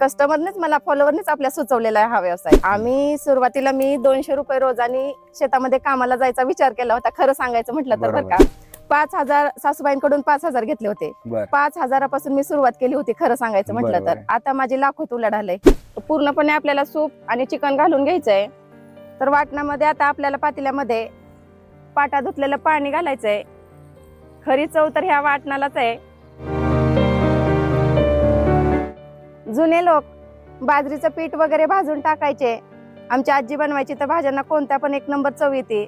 कस्टमरनेच मला फॉलोअरनेच आपल्या सुचवलेला आहे हा व्यवसाय. आम्ही सुरुवातीला मी दोनशे रुपये रोजानी शेतामध्ये कामाला जायचा विचार केला होता खरं सांगायचं म्हटलं तर बरं. का. पाच हजार सासूबाईंकडून पाच हजार घेतले होते. बर. पाच हजारापासून मी सुरुवात केली होती खरं सांगायचं म्हटलं बरोबर तर आहे. आता माझी लाखोत उलाढ आलंय पूर्णपणे आपल्याला सूप आणि चिकन घालून घ्यायचंय. तर वाटणामध्ये आता आपल्याला पातेल्यामध्ये पाटा धुतलेलं पाणी घालायचंय. खरी चव तर ह्या वाटणालाच आहे. जुने लोक बाजरीचं पीठ वगैरे भाजून टाकायचे. आमची आजी बनवायची तर भाज्यांना कोणत्या पण एक नंबर चव येते.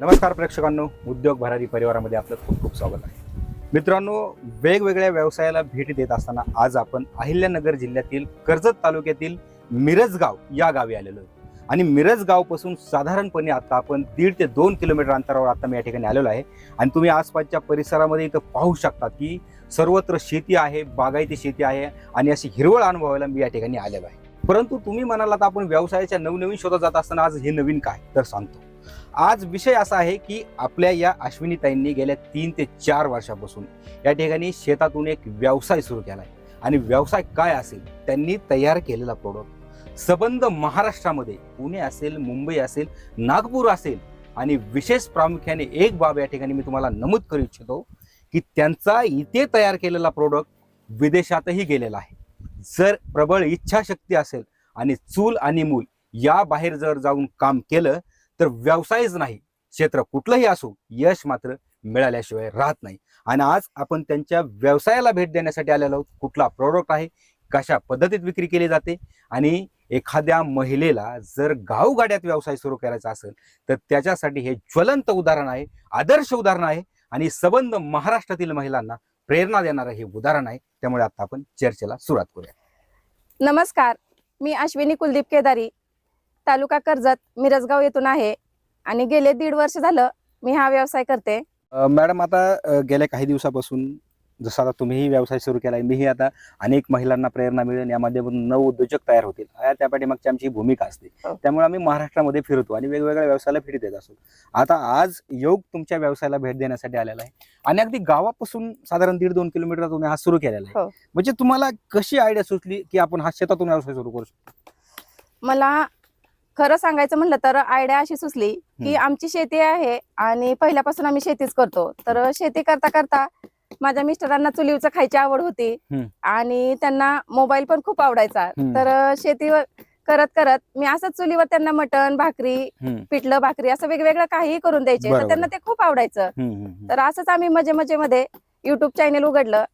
नमस्कार प्रेक्षकांनो उद्योग भरारी परिवारामध्ये आपलं खूप खूप स्वागत आहे. मित्रांनो वेगवेगळ्या व्यवसायाला भेट देत असताना आज आपण अहिल्यानगर जिल्ह्यातील कर्जत तालुक्यातील मिरजगाव या गावी आलेलो आहे. आणि मिरजगावपासून साधारणपणे आता आपण दीड ते दोन किलोमीटर अंतरावर आता मी या ठिकाणी आलेलो आहे. आणि तुम्ही आसपासच्या परिसरामध्ये इथं पाहू शकता की सर्वत्र शेती आहे बागायती शेती आहे आणि अशी हिरवळ अनुभवायला मी या ठिकाणी आलेलो आहे. परंतु तुम्ही म्हणाला तर आपण व्यवसायाच्या नवनवीन शोधात जात असताना आज हे नवीन काय? तर सांगतो. आज विषय असा आहे की आपल्या या अश्विनीताईंनी गेल्या तीन ते चार वर्षापासून या ठिकाणी शेतातून एक व्यवसाय सुरू केला आहे आणि व्यवसाय काय असेल त्यांनी तयार केलेला प्रोडक्ट सबंध महाराष्ट्रामध्ये. पुणे असेल मुंबई असेल नागपूर असेल आणि विशेष प्रामुख्याने एक बाब या ठिकाणी मी तुम्हाला नमूद करू इच्छितो की त्यांचा इथे तयार केलेला प्रोडक्ट विदेशातही गेलेला आहे. जर प्रबळ इच्छाशक्ती असेल आणि चूल आणि मूल या बाहेर जर जाऊन काम केलं तर व्यवसायच नाही. क्षेत्र कुठलंही असो यश मात्र मिळाल्याशिवाय राहत नाही. आणि आज आपण त्यांच्या व्यवसायाला भेट देण्यासाठी आलेलो आहोत. कुठला प्रोडक्ट आहे कशा पद्धतीत विक्री केली जाते आणि एखाद्या महिलेला जर गावगाड्यात व्यवसाय सुरू करायचा असेल तर त्याच्यासाठी हे ज्वलंत उदाहरण आहे आदर्श उदाहरण आहे आणि सबंध महाराष्ट्रातील महिलांना प्रेरणा देणारं हे उदाहरण आहे. त्यामुळे आता आपण चर्चेला सुरुवात करूया. नमस्कार मी अश्विनी कुलदीप केदारी तालुका कर्जत मिरजगाव येथून आहे आणि गेले दीड वर्ष झालं मी हा व्यवसाय करते. मॅडम आता गेल्या काही दिवसापासून जसं आता तुम्हीही व्यवसाय सुरू केला आहे मीही आता अनेक महिलांना प्रेरणा मिळेल या माध्यमातून नव उद्योजक तयार होतील. या त्या पाठीमागची आमची भूमिका असते. हो. त्यामुळे आम्ही महाराष्ट्रामध्ये फिरतो आणि वेगवेगळ्या व्यवसायाला भेट देत असतो. आता आज योग तुमच्या व्यवसायाला भेट देण्यासाठी आलेला आहे आणि अगदी गावापासून साधारण दीड दोन किलोमीटर तुम्ही हा सुरू केलेला आहे. हो. म्हणजे तुम्हाला कशी आयडिया सुचली की आपण हा शेतातून व्यवसाय सुरू करू शकतो? मला खरं सांगायचं म्हटलं तर आयडिया अशी सुचली की. आमची शेती आहे आणि पहिल्यापासून आम्ही शेतीच करतो. तर शेती करता करता माझ्या मिस्टरांना चुलीवचं खायची आवड होती हम्म. आणि त्यांना मोबाईल पण खूप आवडायचा हम्म. तर शेतीवर करत करत मी असंच चुलीवर त्यांना मटण भाकरी हम्म, पिठलं भाकरी असं वेगवेगळं काहीही करून द्यायचे तर. त्यांना ते खूप आवडायचं हम्म, हम्म, हम्म. तर असंच आम्ही मजे मजे मध्ये युट्यूब चॅनेल उघडलं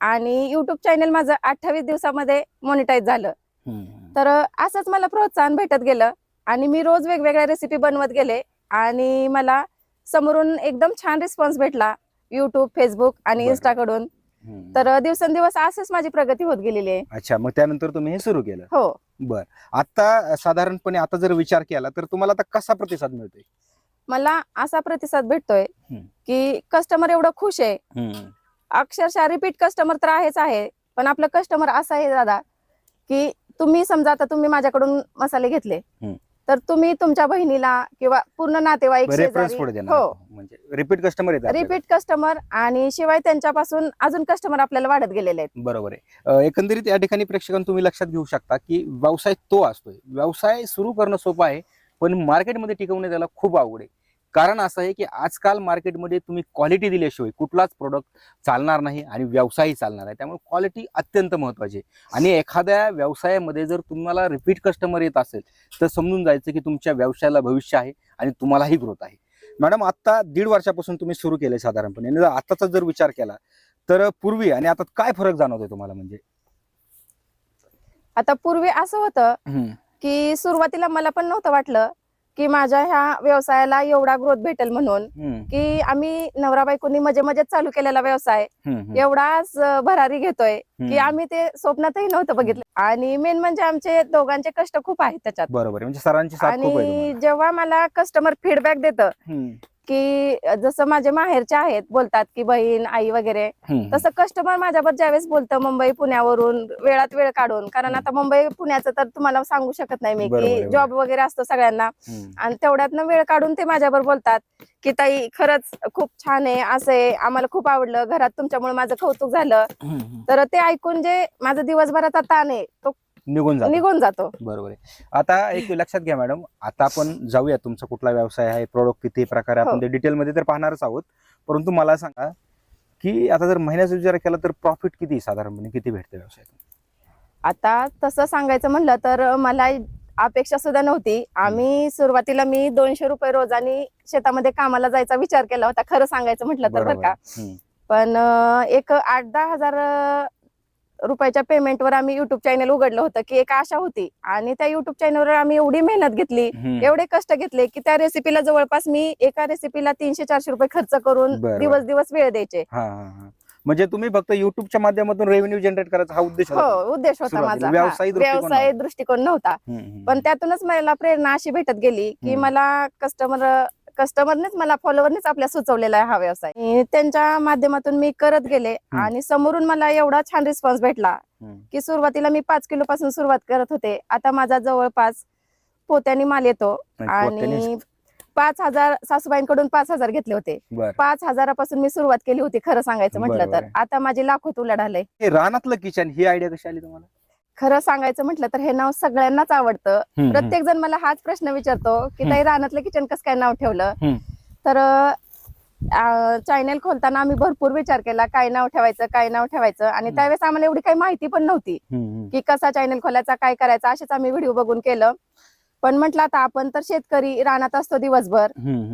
आणि युट्यूब चॅनेल माझं अठ्ठावीस दिवसामध्ये मॉनिटाईज झालं हम्म. तर असंच मला प्रोत्साहन भेटत गेलं आणि मी रोज वेगवेगळ्या रेसिपी बनवत गेले आणि मला समोरून एकदम छान रिस्पॉन्स भेटला युट्यूब फेसबुक आणि बरं. इन्स्टाकडून हम्म. तर दिवसेंदिवस असंच माझी प्रगती होत गेलेली आहे. अच्छा मग त्यानंतर तुम्ही हे सुरू केलं. हो. बर. आता साधारणपणे आता जर विचार केला तर तुम्हाला आता कसा प्रतिसाद मिळतोय? मला असा प्रतिसाद भेटतोय हम्म. की कस्टमर एवढं खुश आहे. अक्षरशः रिपीट कस्टमर तर आहेच आहे. पण आपलं कस्टमर असं आहे दादा की तुम्ही समजा आता तुम्ही माझ्याकडून मसाले घेतले. हम्म. तर तुम्ही तुमच्या बहिणीला किंवा पूर्ण नातेवाईक रेफरन्स शेजारी- पुढे देणार हो. म्हणजे रिपीट कस्टमर येतात. रिपीट कस्टमर आणि शिवाय त्यांच्यापासून अजून कस्टमर आपल्याला वाढत गेलेले आहेत. बरोबर आहे. अं, एकंदरीत या ठिकाणी प्रेक्षकांना तुम्ही लक्षात घेऊ शकता की व्यवसाय तो असतोय. व्यवसाय सुरू करणं सोपं आहे पण मार्केटमध्ये टिकवणे त्याला खूप अवघड आहे. कारण असं आहे की आजकाल मार्केटमध्ये तुम्ही क्वालिटी दिल्याशिवाय कुठलाच प्रोडक्ट चालणार नाही आणि व्यवसायही चालणार आहे त्यामुळे क्वालिटी अत्यंत महत्वाची आहे. आणि एखाद्या व्यवसायामध्ये जर तुम्हाला रिपीट कस्टमर येत असेल तर समजून जायचं की तुमच्या व्यवसायाला भविष्य आहे आणि तुम्हालाही ग्रोथ आहे. मॅडम आता दीड वर्षापासून तुम्ही सुरू केले साधारणपणे. आणि जर आताचा जर विचार केला तर पूर्वी आणि आता काय फरक जाणवतोय तुम्हाला म्हणजे? आता पूर्वी असं होतं की सुरुवातीला मला पण नव्हतं वाटलं की माझ्या ह्या व्यवसायाला एवढा ग्रोथ भेटेल म्हणून की आम्ही नवरा बायकोनी मजे मजेत चालू केलेला व्यवसाय. एवढाच भरारी घेतोय की. आम्ही ते स्वप्नातही नव्हतं बघितलं. आणि मेन म्हणजे आमचे दोघांचे कष्ट खूप आहेत त्याच्यात. बरोबर म्हणजे सरांची आणि जेव्हा मला कस्टमर फीडबॅक देतं की जसं माझे माहेरचे आहेत बोलतात की बहीण आई वगैरे. तसं कस्टमर माझ्यावर ज्यावेळेस बोलतं मुंबई पुण्यावरून वेळात वेळ काढून कारण आता मुंबई पुण्याचं तर तुम्हाला सांगू शकत नाही मी की. जॉब वगैरे असतो सगळ्यांना. आणि तेवढ्यातनं वेळ काढून ते माझ्यावर बोलतात की ताई खरंच खूप छान आहे असं आहे आम्हाला खूप आवडलं घरात तुमच्यामुळे माझं कौतुक झालं. तर ते ऐकून जे माझा दिवसभराचा ताण आहे तो निघून जातो. निघून जातो. बरोबर आहे. आता एक लक्षात घ्या मॅडम आता आपण जाऊया तुमचा कुठला व्यवसाय आहे प्रोडक्ट किती प्रकारे आपण हो. ते डिटेलमध्ये तर पाहणारच आहोत. परंतु मला सांगा की आता जर महिन्याचा विचार केला तर प्रॉफिट किती साधारणपणे? किती भेटते व्यवसायात आता तसं सांगायचं म्हणलं तर मला अपेक्षा सुद्धा नव्हती. आम्ही सुरुवातीला मी दोनशे रुपये रोजानी शेतामध्ये कामाला जायचा विचार केला होता खरं सांगायचं म्हटलं तर बरं का. पण एक आठ दहा हजार रुपयाच्या पेमेंटवर आम्ही युट्यूब चॅनल उघडलं होतं की एक आशा होती आणि त्या युट्यूब चॅनलवर आम्ही एवढी मेहनत घेतली. एवढे कष्ट घेतले की त्या रेसिपीला जवळपास मी एका रेसिपीला तीनशे चारशे रुपये खर्च करून. दिवस दिवस वेळ द्यायचे म्हणजे तुम्ही फक्त युट्यूबच्या माध्यमातून रेव्हेन्यू जनरेट करायचा हा उद्देश होता हो उद्देश होता माझा व्यवसायी दृष्टिकोन व्यवसाय दृष्टिकोन नव्हता. पण त्यातूनच मला प्रेरणा अशी भेटत गेली की. मला कस्टमर कस्टमरनेच मला फॉलोअरनेच आपल्या सुचवलेला आहे हा व्यवसाय. त्यांच्या माध्यमातून मी करत गेले. आणि समोरून मला एवढा छान रिस्पॉन्स भेटला. की सुरुवातीला मी पाच किलो पासून सुरुवात करत होते. आता माझा जवळपास पोत्यानी माल येतो आणि पाच हजार सासूबाईंकडून पाच हजार घेतले होते. पाच हजारापासून मी सुरुवात केली होती खरं सांगायचं म्हटलं तर. आता माझी लाखोत उलाढ आलंय हे रानातलं किचन ही आयडिया कशी आली तुम्हाला? खरं सांगायचं म्हटलं तर हे नाव सगळ्यांनाच आवडतं. प्रत्येक जण मला हाच प्रश्न विचारतो की. ताई रानातलं किचन कसं काय नाव ठेवलं. तर चॅनल खोलताना आम्ही भरपूर विचार केला काय नाव ठेवायचं काय नाव ठेवायचं आणि. त्यावेळेस आम्हाला एवढी काही माहिती पण नव्हती. की कसा चॅनल खोलायचा काय करायचा असेच आम्ही व्हिडिओ बघून केलं पण म्हटलं आता आपण तर शेतकरी रानात असतो दिवसभर.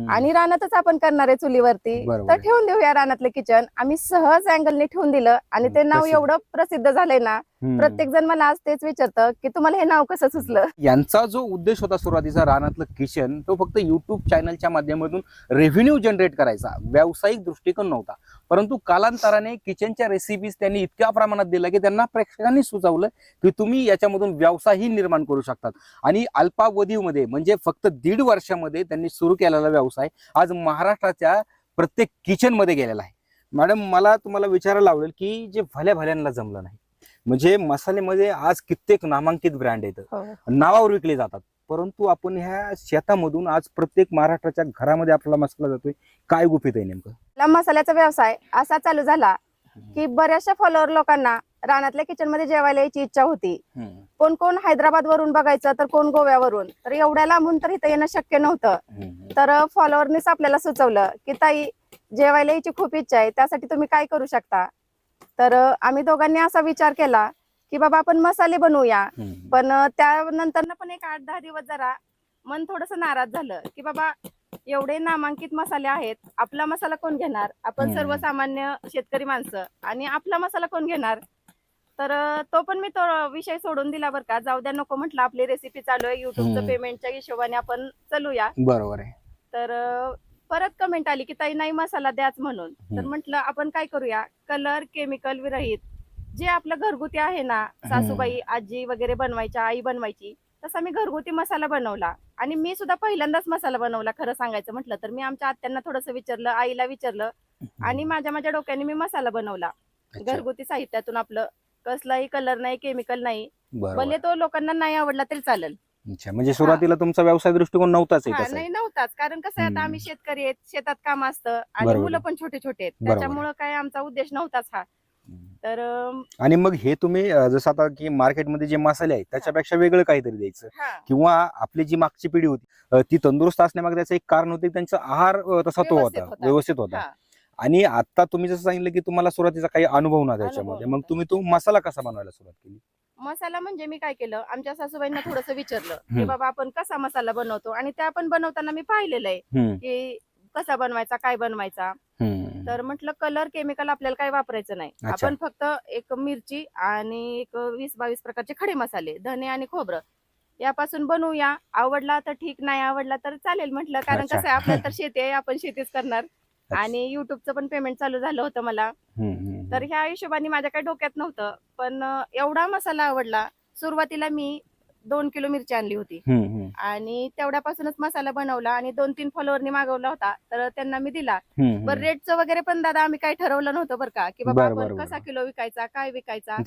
आणि रानातच आपण करणार आहे चुलीवरती तर. ठेवून देऊया रानातलं किचन आम्ही सहज अँगलने ठेवून दिलं आणि ते नाव. एवढं प्रसिद्ध झालंय ना. प्रत्येक जण मला आज तेच विचारतं की तुम्हाला हे नाव कसं सुचलं? यांचा जो उद्देश होता सुरुवातीचा रानातलं किचन तो फक्त युट्यूब चॅनलच्या माध्यमातून रेव्हेन्यू जनरेट करायचा. व्यावसायिक दृष्टिकोन नव्हता. परंतु कालांतराने किचनच्या रेसिपीज त्यांनी इतक्या प्रमाणात दिल्या की त्यांना प्रेक्षकांनी सुचवलं की तुम्ही याच्यामधून व्यवसायही निर्माण करू शकतात. आणि अल्पावधीमध्ये म्हणजे फक्त दीड वर्षामध्ये त्यांनी सुरू केलेला व्यवसाय आज महाराष्ट्राच्या प्रत्येक किचनमध्ये गेलेला आहे. मॅडम मला तुम्हाला विचारायला आवडेल की जे भल्या भल्यांना जमलं नाही म्हणजे मसाल्यामध्ये आज कित्येक नामांकित ब्रँड आहेत. नावावर विकले जातात. परंतु आपण ह्या शेतामधून आज प्रत्येक महाराष्ट्राच्या घरामध्ये आपल्याला मसाला जातोय. काय गुपित आहे नेमकं? आपला मसाल्याचा व्यवसाय असा चालू झाला की बऱ्याचशा फॉलोअर लोकांना रानातल्या किचनमध्ये जेवायला यायची इच्छा होती. कोण कोण हैदराबाद वरून बघायचं तर कोण गोव्यावरून? तर एवढ्या लांबून तर इथं येणं शक्य नव्हतं. तर फॉलोअरनीच आपल्याला सुचवलं की ताई जेवायला यायची खूप इच्छा आहे. त्यासाठी तुम्ही काय करू शकता? तर आम्ही दोघांनी असा विचार केला की बाबा आपण मसाले बनवूया. पण त्यानंतर पण एक आठ दहा दिवस जरा मन थोडस नाराज झालं की बाबा एवढे नामांकित मसाले आहेत आपला मसाला कोण घेणार? आपण. सर्वसामान्य शेतकरी माणसं आणि आपला मसाला कोण घेणार? तर तो पण मी तो विषय सोडून दिला बरं का. जाऊ द्या नको म्हटलं. आपली रेसिपी चालू आहे. युट्यूबचं. पेमेंटच्या हिशोबाने आपण चालूया. बरोबर आहे. तर परत कमेंट आली की ताई नाही मसाला द्याच म्हणून. तर हम्म. म्हटलं आपण काय करूया? कलर केमिकल विरहित. जे आपलं घरगुती आहे ना सासूबाई आजी वगैरे बनवायच्या आई बनवायची तसा मी घरगुती मसाला बनवला. आणि मी सुद्धा पहिल्यांदाच मसाला बनवला खरं सांगायचं म्हटलं तर. मी आमच्या आत्यांना थोडंसं विचारलं आईला विचारलं आणि माझ्या माझ्या डोक्याने मी मसाला बनवला. घरगुती साहित्यातून आपलं कसलाही कलर नाही केमिकल नाही. भले तो लोकांना नाही आवडला तरी चालेल. अच्छा म्हणजे सुरुवातीला तुमचा व्यवसाय दृष्टिकोन नव्हताच हा, नाही नव्हताच कारण कसं आहे आता हम्म. आम्ही शेतकरी आहेत शेतात काम असतं आणि बरोबर मुलं. पण छोटे छोटे आहेत बरोबर आहे. त्याच्यामुळं काय आमचा उद्देश नव्हताच हा तर अं, आणि मग हे तुम्ही अं, जसं आता की मार्केटमध्ये जे मसाले आहेत त्याच्यापेक्षा वेगळं काहीतरी द्यायचं हा किंवा आपली जी मागची पिढी होती अं, ती तंदुरुस्त असण्यामागे त्याचं एक कारण होते की त्यांचा आहार अं, तसा तो व्यवस्थित होता होता. व्यवस्थित होता हा. आणि आता तुम्ही जसं सांगितलं की तुम्हाला सुरुवातीचा काही अनुभव नव्हता त्याच्यामध्ये मग नव्हता. तुम्ही तो मसाला कसा बनवायला सुरुवात केली मसाला म्हणजे मी काय केलं आमच्या सासूबाईंना थोडस विचारलं की. बाबा आपण कसा मसाला बनवतो आणि त्या पण बनवताना मी पाहिलेलं आहे की कसा बनवायचा काय बनवायचा. तर म्हटलं कलर केमिकल आपल्याला काही वापरायचं नाही. आपण फक्त एक मिरची आणि एक वीस बावीस प्रकारचे खडे मसाले धने आणि खोबरं यापासून बनवूया आवडला तर ठीक नाही आवडला तर चालेल म्हटलं कारण. कसं आहे आपल्याला तर शेती आहे आपण शेतीच करणार. आणि युट्यूबचं पण पेमेंट चालू झालं होतं मला तर ह्या हिशोबाने माझ्या काही डोक्यात नव्हतं. पण एवढा मसाला आवडला. सुरुवातीला मी दोन किलो मिरची आणली होती. आणि तेवढ्यापासूनच मसाला बनवला आणि दोन तीन फॉलोअरनी मागवला होता. तर त्यांना मी दिला. बरं रेटचं वगैरे पण दादा आम्ही काही ठरवलं नव्हतं बरं का की बाबा आपण. कसा किलो विकायचा काय विकायचा.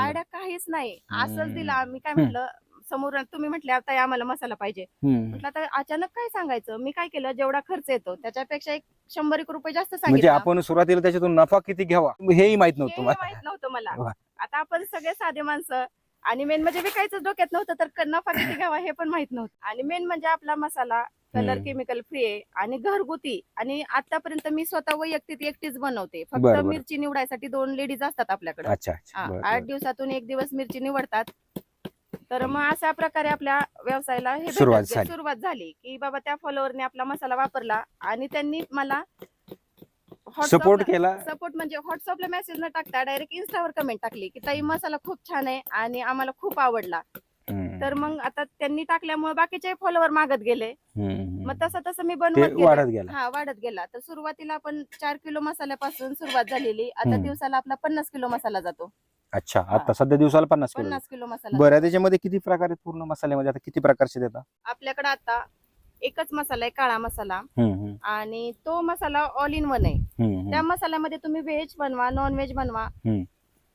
आयडिया काहीच नाही. असंच. दिला. आम्ही काय म्हटलं समोर तुम्ही म्हटले आता आम्हाला मसाला पाहिजे. हम्म. म्हटलं आता अचानक काय सांगायचं? मी काय केलं? जेवढा खर्च येतो त्याच्यापेक्षा एक शंभर एक रुपये जास्त म्हणजे सांगितलं आपण सुरुवातीला त्याच्यातून नफा किती घ्यावा? हेही माहीत नव्हतं हे तुम्हाला. माहीत नव्हतं मला. वा. आता आपण सगळे साधे माणसं आणि मेन म्हणजे विकायचं डोक्यात नव्हतं तर क- नफा किती घ्यावा हे पण माहीत नव्हतं. आणि मेन म्हणजे आपला मसाला कलर हम्म. केमिकल फ्री आहे आणि घरगुती. आणि आतापर्यंत मी स्वतः वैयक्तिक एकटीच बनवते. फक्त बरं. मिरची निवडायसाठी दोन लेडीज असतात आपल्याकडे. अच्छा अच्छा. हा, बरं, आठ बरं. दिवसातून एक दिवस मिरची निवडतात. तर मग अशा प्रकारे आपल्या व्यवसायाला हे सुरुवात झाली. सुरुवात झाली की बाबा त्या फॉलोअरने आपला मसाला वापरला आणि त्यांनी मला सपोर्ट केला. सपोर्ट म्हणजे व्हॉट्सअपला मेसेज न टाकता डायरेक्ट इन्स्टावर कमेंट टाकली की ताई मसाला खूप छान आहे आणि आम्हाला खूप आवडला. हम्म, तर मग आता त्यांनी टाकल्यामुळे बाकीचे फॉलोअर मागत गेले. हम्म, हम्म. मग तसं तसं मी ते बनवत गेले. वाढत गेला. हा वाढत गेला. तर सुरुवातीला आपण चार किलो मसाल्यापासून सुरुवात झालेली. आता हम्म. दिवसाला आपला पन्नास किलो मसाला जातो. अच्छा आता सध्या दिवसाला पन्नास किलो पन्नास किलो मसाला बरं त्याच्यामध्ये किती प्रकार आहेत पूर्ण मसाल्यामध्ये? आता किती प्रकारचे देता आपल्याकडे आता एकच मसाला आहे काळा मसाला. हम्म, हम्म, आणि तो मसाला ऑल इन वन आहे. हम्म, त्या. मसाल्यामध्ये तुम्ही व्हेज बनवा नॉन व्हेज बनवा. हम्म.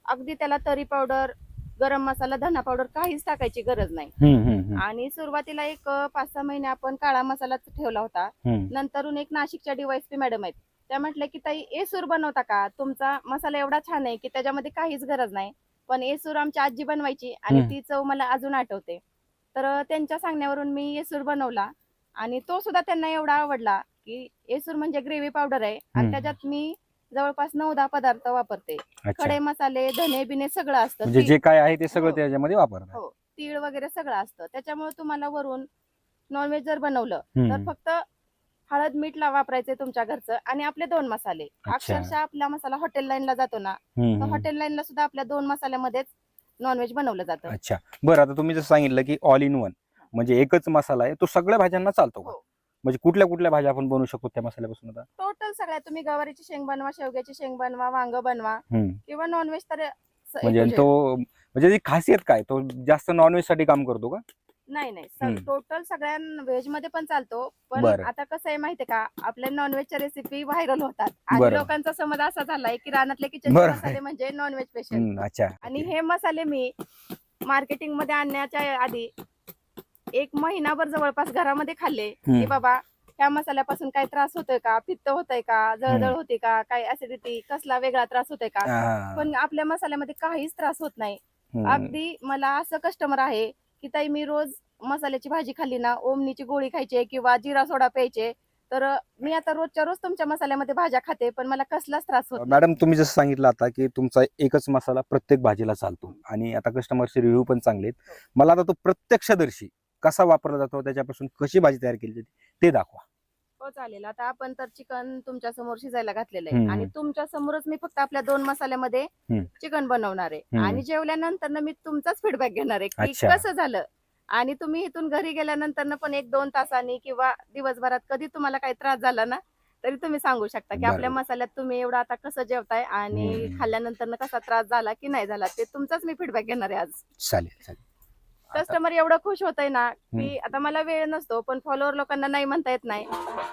अगदी त्याला तरी पावडर गरम मसाला धना पावडर काहीच टाकायची गरज नाही. हम्म, हम्म, हम्म, आणि सुरुवातीला एक पाच सहा महिने आपण काळा मसाला ठेवला होता. हम्म. नंतरून एक नाशिकच्या डीवायसपी मॅडम आहेत. त्या म्हटल्या की ताई एसूर बनवता का तुमचा मसाला एवढा छान आहे की त्याच्यामध्ये काहीच गरज नाही पण एसूर आमची आजी बनवायची आणि हम्म. ती चव मला अजून आठवते तर त्यांच्या सांगण्यावरून मी येसूर बनवला आणि तो सुद्धा त्यांना एवढा आवडला की येसूर म्हणजे ग्रेव्ही पावडर आहे हम्म. आणि त्याच्यात मी जवळपास नऊ दहा पदार्थ वापरते अच्छा खडे मसाले धने बिने सगळं असतं म्हणजे ती- जे काय आहे ते सगळं हो. त्याच्यामध्ये वापरतात हो तीळ वगैरे सगळं असतं त्याच्यामुळे तुम्हाला वरून नॉनव्हेज जर बनवलं हम्म. तर फक्त हळद मीठ ला वापरायचे तुमच्या घरचं आणि आपले दोन मसाले. अक्षरशः आपला मसाला हॉटेल लाईनला जातो ना तर. हॉटेल लाईनला सुद्धा आपल्या दोन मसाल्यामध्येच नॉनव्हेज बनवलं जातं अच्छा बरं आता तुम्ही जसं सांगितलं की ऑल इन वन म्हणजे एकच मसाला आहे तो सगळ्या भाज्यांना चालतो का हो. म्हणजे कुठल्या कुठल्या भाज्या आपण बनवू शकतो त्या मसाल्यापासून आता टोटल सगळ्या तुम्ही गवारीची शेंग बनवा शेवग्याची शेंग बनवा वांग बनवा. किंवा नॉनव्हेज तर म्हणजे. तो म्हणजे ती खासियत काय तो जास्त नॉनव्हेजसाठी काम करतो का नाही नाही हम्म. टोटल सगळ्या व्हेजमध्ये पण चालतो पण बरं. आता कसं आहे माहितीये का आपल्या नॉनव्हेजच्या रेसिपी व्हायरल होतात आणि बरं. लोकांचा समज असा झालाय की रानातले किचन बरं. मसाले म्हणजे नॉनव्हेज हम्म, अच्छा आणि हे मसाले मी मार्केटिंगमध्ये आणण्याच्या आधी एक महिनाभर जवळपास घरामध्ये खाल्ले की हम्म. बाबा ह्या मसाल्यापासून काय त्रास होतोय का पित्त होतोय का जळजळ हम्म. होते का काय ऍसिडिटी कसला वेगळा त्रास होतोय का हा. पण आपल्या मसाल्यामध्ये काहीच त्रास होत नाही हम्म. अगदी मला असं कस्टमर आहे की ताई मी रोज मसाल्याची भाजी खाल्ली ना ओमनीची गोळी खायची किंवा जिरा सोडा प्यायचे तर मी आता रोजच्या रोज तुमच्या मसाल्यामध्ये भाज्या खाते पण मला कसलाच त्रास होत. मॅडम तुम्ही जसं सांगितलं आता की तुमचा एकच मसाला प्रत्येक भाजीला चालतो आणि आता कस्टमरचे रिव्ह्यू पण चांगले आहेत. मला आता तो प्रत्यक्षदर्शी कसा वापरला जातो त्याच्यापासून कशी भाजी तयार केली जाते ते दाखवा. हो चालेल आता आपण तर चिकन तुमच्यासमोर शिजायला घातलेलं हम्म. आहे आणि तुमच्या समोरच मी फक्त आपल्या दोन मसाल्यामध्ये हम्म. चिकन बनवणार आहे हम्म. आणि जेवल्यानंतर ना मी तुमचाच फीडबॅक घेणार आहे की अच्छा. कसं झालं आणि तुम्ही इथून घरी गेल्यानंतर पण एक दोन तासांनी किंवा दिवसभरात कधी तुम्हाला काही त्रास झाला ना तरी तुम्ही सांगू शकता की आपल्या. मसाल्यात तुम्ही एवढं आता कसं जेवताय आणि हम्म. खाल्ल्यानंतर कसा त्रास झाला की नाही झाला ते तुमचाच मी फीडबॅक घेणार आहे आज चालेल चालेल कस्टमर एवढं खुश होत आहे ना की आता मला वेळ नसतो पण फॉलोअर लोकांना नाही म्हणता येत नाही.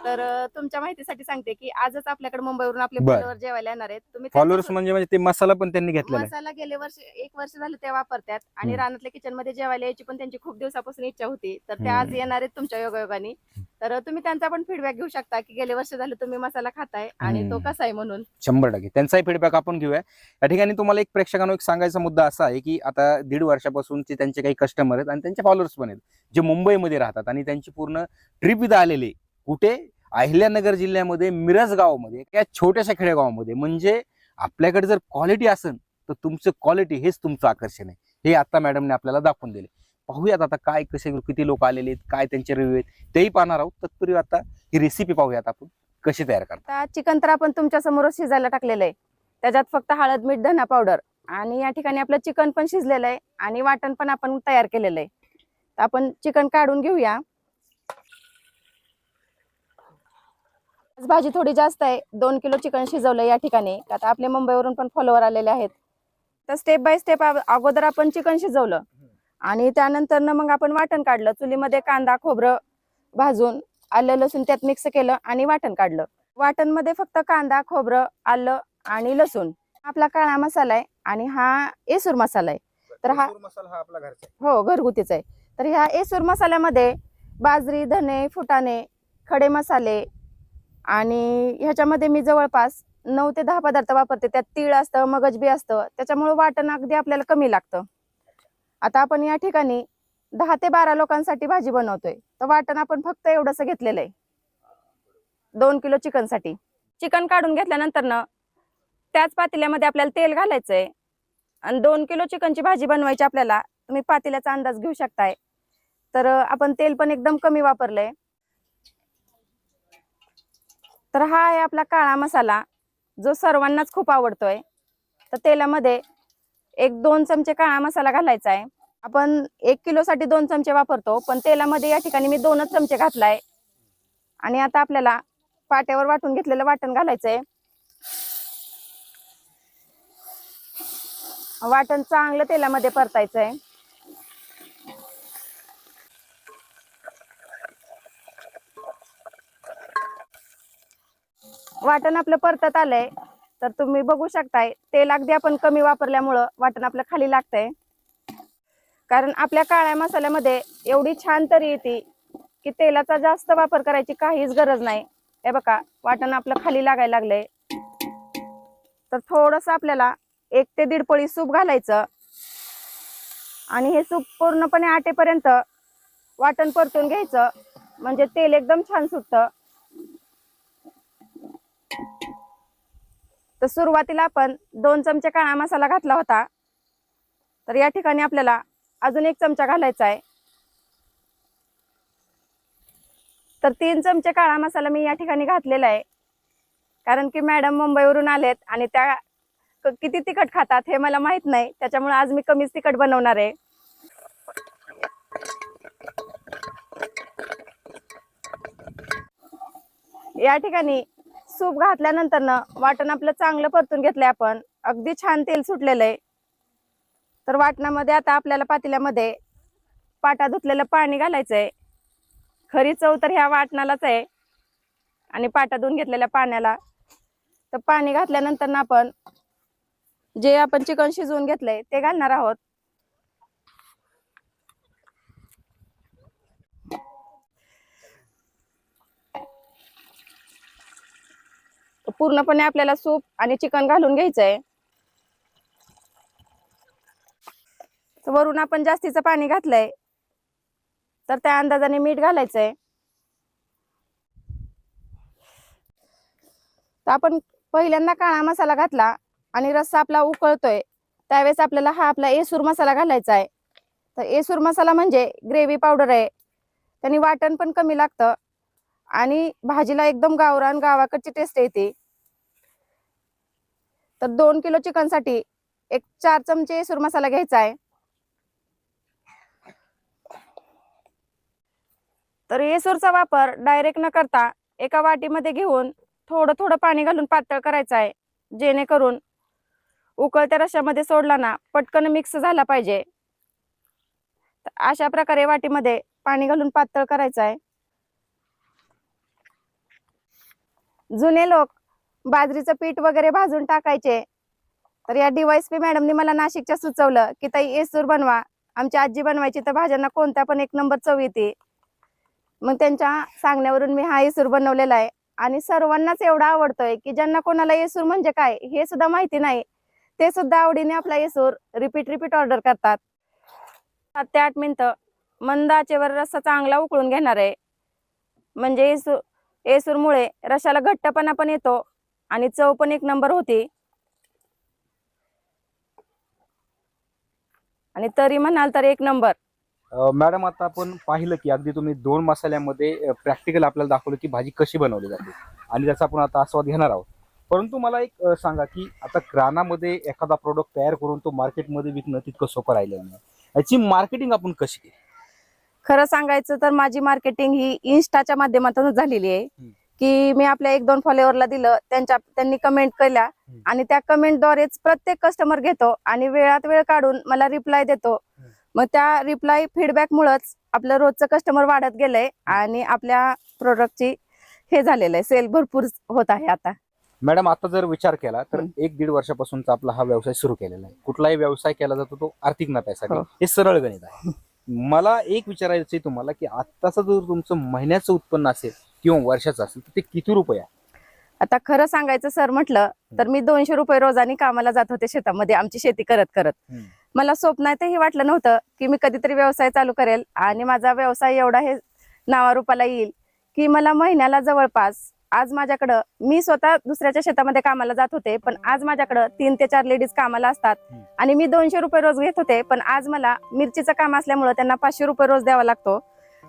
तर तुमच्या माहितीसाठी सांगते की आजच आपल्याकडे मुंबईवरून आपले बरं. फॉलोअर जेवायला येणार आहेत. तुम्ही फॉलोअर्स त्यांच्यासोबत- म्हणजे म्हणजे ते मसाला पण त्यांनी घेतलेला आहे. मसाला गेले वर्ष एक वर्ष झालं ते वापरतात आणि हम्म. रानातल्या किचनमध्ये जेवायला यायची पण त्यांची खूप दिवसापासून इच्छा होती. तर ते आज हम्म. येणार आहेत तुमच्या योगायोगाने. तर तुम्ही त्यांचा पण फीडबॅक घेऊ शकता की गेले वर्ष झालं तुम्ही मसाला खाताय आणि तो हम्म. कसा आहे म्हणून. शंभर टक्के. त्यांचाही फीडबॅक आपण घेऊया. या ठिकाणी तुम्हाला एक प्रेक्षकांनो एक सांगायचा मुद्दा असा आहे की आता दीड वर्षापासूनचे त्यांचे काही कस्टमर आहेत आणि त्यांचे फॉलोअर्स पण आहेत जे मुंबईमध्ये राहतात. आणि त्यांची पूर्ण ट्रिप इथं आलेली कुठे? अहिल्यानगर जिल्ह्यामध्ये मिरज गावामध्ये या छोट्याशा खेडेगावामध्ये. म्हणजे आपल्याकडे जर क्वालिटी असेल तर तुमचं क्वालिटी हेच तुमचं आकर्षण आहे. हे आता मॅडमने आपल्याला दाखवून दिले पाहूयात आता काय कसे किती लोक आलेले आहेत काय त्यांचे रिव्ह्यू आहेत तेही पाहणार आहोत. तत्पूर्वी आता ही रेसिपी पाहूयात आपण कशी तयार करतात. चिकन तर आपण तुमच्यासमोर शिजायला टाकलेलं आहे. त्याच्यात फक्त हळद मीठ धना पावडर आणि या ठिकाणी आपलं चिकन पण शिजलेलं आहे आणि वाटण पण आपण तयार केलेलं आहे. तर आपण चिकन काढून घेऊया. भाजी थोडी जास्त आहे. दोन किलो चिकन शिजवलं या ठिकाणी. आता आपले मुंबईवरून पण फॉलोअर आलेले आहेत. तर स्टेप बाय स्टेप अगोदर आपण चिकन शिजवलं. आणि त्यानंतर मग आपण वाटण काढलं. चुलीमध्ये कांदा खोबरं भाजून आलं लसूण त्यात मिक्स केलं आणि वाटण काढलं. वाटणमध्ये फक्त कांदा खोबरं आलं आणि लसूण. आपला काळा मसाला आहे. आणि हा एसूर मसाला आहे. तर हा- मसाला हा आपला घरचा. हो घरगुतीच आहे. तर ह्या एसूर मसाल्यामध्ये बाजरी धने फुटाणे खडे मसाले आणि ह्याच्यामध्ये मी जवळपास नऊ ते दहा पदार्थ वापरते. त्यात तीळ असतं मगज बी असतं. त्याच्यामुळे वाटण अगदी आपल्याला कमी लागतं. आता आपण या ठिकाणी दहा ते बारा लोकांसाठी भाजी बनवतोय. तर वाटण आपण फक्त एवढंसं घेतलेलं आहे. दोन किलो चिकनसाठी. चिकन काढून घेतल्यानंतर न त्याच पातेल्यामध्ये आपल्याला तेल घालायचंय. आणि दोन किलो चिकनची भाजी बनवायची आपल्याला. तुम्ही पातेल्याचा अंदाज घेऊ शकताय. तर आपण तेल पण एकदम कमी वापरलंय. तर हा आहे आपला काळा मसाला जो सर्वांनाच खूप आवडतोय. तर तेलामध्ये एक दोन चमचे काळा मसाला घालायचा आहे. आपण एक किलो साठी दोन चमचे वापरतो पण तेलामध्ये या ठिकाणी मी दोनच चमचे घातलाय. आणि आता आपल्याला पाट्यावर वाटून घेतलेलं वाटण घालायचंय. वाटण चांगलं तेलामध्ये परतायचं आहे वाटण आपलं परतत आलंय. तर तुम्ही बघू शकताय तेल अगदी आपण कमी वापरल्यामुळं वाटण आपलं खाली लागतंय. कारण आपल्या काळ्या मसाल्यामध्ये एवढी छान तरी येते की तेलाचा जास्त वापर करायची काहीच गरज नाही. हे बघा वाटण आपलं खाली लागायला लागलंय. तर थोडस आपल्याला एक ते दीड पळी सूप घालायचं. आणि हे सूप पूर्णपणे आटेपर्यंत वाटण परतून घ्यायचं. म्हणजे तेल एकदम छान सुटतं. तर सुरुवातीला आपण दोन चमचे काळा मसाला घातला होता. तर या ठिकाणी आपल्याला अजून एक चमचा घालायचा आहे. तर तीन चमचे काळा मसाला मी या ठिकाणी घातलेला आहे. कारण की मॅडम मुंबईवरून आलेत आणि त्या किती तिखट खातात हे मला माहीत नाही. त्याच्यामुळे आज मी कमीच तिखट बनवणार आहे. या ठिकाणी सूप घातल्यानंतर ना वाटण आपलं चांगलं परतून घेतलंय आपण. अगदी छान तेल सुटलेलं आहे. तर वाटणामध्ये आता आपल्याला पातेल्यामध्ये पाटा धुतलेलं पाणी घालायचंय. खरी चव तर ह्या वाटणालाच आहे. आणि पाटा धुवून घेतलेल्या पाण्याला. तर पाणी घातल्यानंतर ना आपण जे आपण चिकन शिजवून घेतलंय ते घालणार आहोत. पूर्णपणे आपल्याला सूप आणि चिकन घालून घ्यायचंय. तर वरून आपण जास्तीचं पाणी घातलंय. तर त्या अंदाजाने मीठ घालायचंय. तर आपण पहिल्यांदा काळा मसाला घातला. आणि रस्सा आपला उकळतोय त्यावेळेस आपल्याला हा आपला एसूर मसाला घालायचा आहे. तर एसूर मसाला म्हणजे ग्रेव्ही पावडर आहे. त्याने वाटण पण कमी लागतं. आणि भाजीला एकदम गावरान गावाकडची टेस्ट येते तर दोन किलो चिकनसाठी एक चार चमचे एसूर मसाला घ्यायचा आहे. तर येसूरचा वापर डायरेक्ट न करता एका वाटीमध्ये घेऊन थोडं थोडं पाणी घालून पातळ करायचं आहे. जेणेकरून उकळत्या रश्यामध्ये सोडला ना पटकन मिक्स झाला पाहिजे. अशा प्रकारे वाटीमध्ये पाणी घालून पातळ करायचं आहे. जुने लोक बाजरीचं पीठ वगैरे भाजून टाकायचे. तर या डिवाइस पी मॅडमनी मला नाशिकच्या सुचवलं की ताई येसूर बनवा. आमची आजी बनवायची तर भाज्यांना कोणत्या पण एक नंबर चव येते. मग त्यांच्या सांगण्यावरून मी हा येसूर बनवलेला आहे. आणि सर्वांनाच एवढा आवडतोय की ज्यांना कोणाला येसूर म्हणजे काय हे सुद्धा माहिती नाही. ते सुद्धा आवडीने आपला येसूर रिपीट रिपीट ऑर्डर करतात. सात ते आठ मिनिट. मंद आचेवर रस्सा चांगला उकळून घेणार आहे. म्हणजे येसूर येसूरमुळे रशाला घट्टपणा पण येतो आणि चव पण एक नंबर होती. आणि तरी म्हणाल तर एक नंबर मॅडम आता आपण पाहिलं की अगदी तुम्ही दोन मसाल्यामध्ये प्रॅक्टिकल आपल्याला दाखवलं की भाजी कशी बनवली जाते. आणि त्याचा आपण आता आस्वाद घेणार आहोत. परंतु मला एक सांगा की आता ग्रानामध्ये एखादा प्रोडक्ट तयार करून तो मार्केटमध्ये विकणं तितकं सोपं राहिलेलं नाही. याची मार्केटिंग आपण कशी केली? खरं सांगायचं तर माझी मार्केटिंग ही इन्स्टाच्या माध्यमातूनच झालेली आहे. की मी आपल्या एक दोन फॉलोअरला दिलं त्यांच्या त्यांनी कमेंट केल्या. आणि त्या कमेंटद्वारेच प्रत्येक कस्टमर घेतो आणि वेळात वेळ काढून मला रिप्लाय देतो. मग त्या रिप्लाय फीडबॅकमुळंच आपलं रोजचं कस्टमर वाढत गेलंय आणि आपल्या प्रोडक्टची हे झालेलं आहे. सेल भरपूर होत आहे आता. मॅडम आता जर विचार केला तर हं. एक दीड वर्षापासूनचा आपला हा व्यवसाय सुरू केलेला आहे कुठलाही व्यवसाय केला जातो तो आर्थिक नफ्यासाठी हो. हे सरळ गणित आहे मला एक विचारायचं आहे तुम्हाला की आत्ताचं जर तुमचं महिन्याचं उत्पन्न असेल किंवा वर्षाचं असेल तर ते किती रुपये आहे आता खरं सांगायचं सर म्हटलं तर मी दोनशे रुपये रोजानी कामाला जात होते शेतामध्ये आमची शेती करत करत. मला स्वप्नातही वाटलं नव्हतं की मी कधीतरी व्यवसाय चालू करेल आणि माझा व्यवसाय एवढा हे नावारूपाला येईल की मला महिन्याला जवळपास आज माझ्याकडं मी स्वतः दुसऱ्याच्या शेतामध्ये कामाला जात होते पण आज माझ्याकडं तीन ते चार लेडीज कामाला असतात. आणि मी दोनशे रुपये रोज घेत होते पण आज मला मिरचीचं काम असल्यामुळं त्यांना पाचशे रुपये रोज द्यावा लागतो.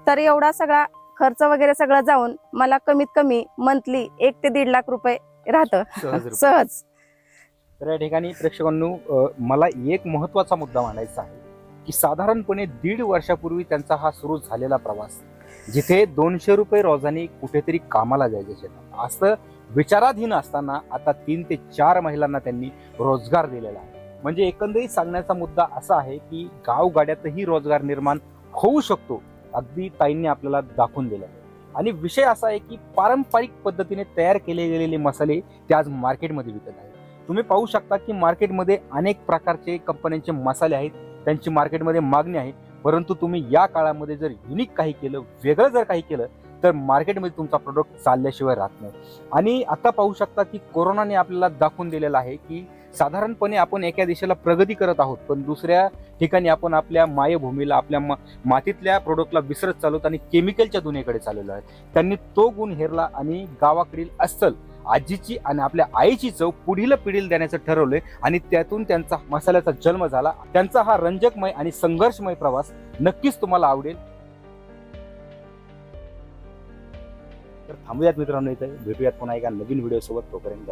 तर एवढा सगळा खर्च वगैरे सगळं जाऊन मला कमीत कमी मंथली एक ते दीड लाख रुपये राहतं. सहज तर या ठिकाणी प्रेक्षकांनो मला एक महत्त्वाचा मुद्दा मांडायचा आहे की साधारणपणे दीड वर्षापूर्वी त्यांचा हा सुरू झालेला प्रवास जिथे दोनशे रुपये रोजानी कुठेतरी कामाला जायचे शेतात. असं विचाराधीन असताना आता तीन ते चार महिलांना त्यांनी रोजगार दिलेला आहे. म्हणजे एकंदरीत सांगण्याचा मुद्दा असा आहे की गावगाड्यातही रोजगार निर्माण होऊ शकतो अगदी ताईंनी आपल्याला दाखवून दिलं. आहे आणि विषय असा आहे की पारंपरिक पद्धतीने तयार केले गेलेले मसाले ते आज मार्केटमध्ये विकत आहेत. तुम्ही पाहू शकता की मार्केटमध्ये अनेक प्रकारचे कंपन्यांचे मसाले आहेत त्यांची मार्केटमध्ये मागणी आहे. परंतु तुम्ही या काळामध्ये जर युनिक काही केलं वेगळं जर काही केलं तर मार्केटमध्ये तुमचा प्रोडक्ट चालल्याशिवाय राहत नाही. आणि आता पाहू शकता की कोरोनाने आपल्याला दाखवून दिलेलं आहे की साधारणपणे आपण एका दिशेला प्रगती करत आहोत पण दुसऱ्या ठिकाणी आपण आपल्या मायभूमीला आपल्या मा मातीतल्या प्रोडक्टला विसरत चालवत आणि केमिकलच्या दुनियेकडे चाललेलो आहे. त्यांनी तो गुण हेरला आणि गावाकडील अस्सल आजीची आणि आपल्या आईची चव पुढील पिढीला देण्याचं ठरवलंय. आणि त्यातून त्यांचा मसाल्याचा जन्म झाला. त्यांचा हा रंजकमय आणि संघर्षमय प्रवास नक्कीच तुम्हाला आवडेल. तर थांबूयात मित्रांनो इथे. भेटूयात पुन्हा एका नवीन व्हिडिओ सोबत तोपर्यंत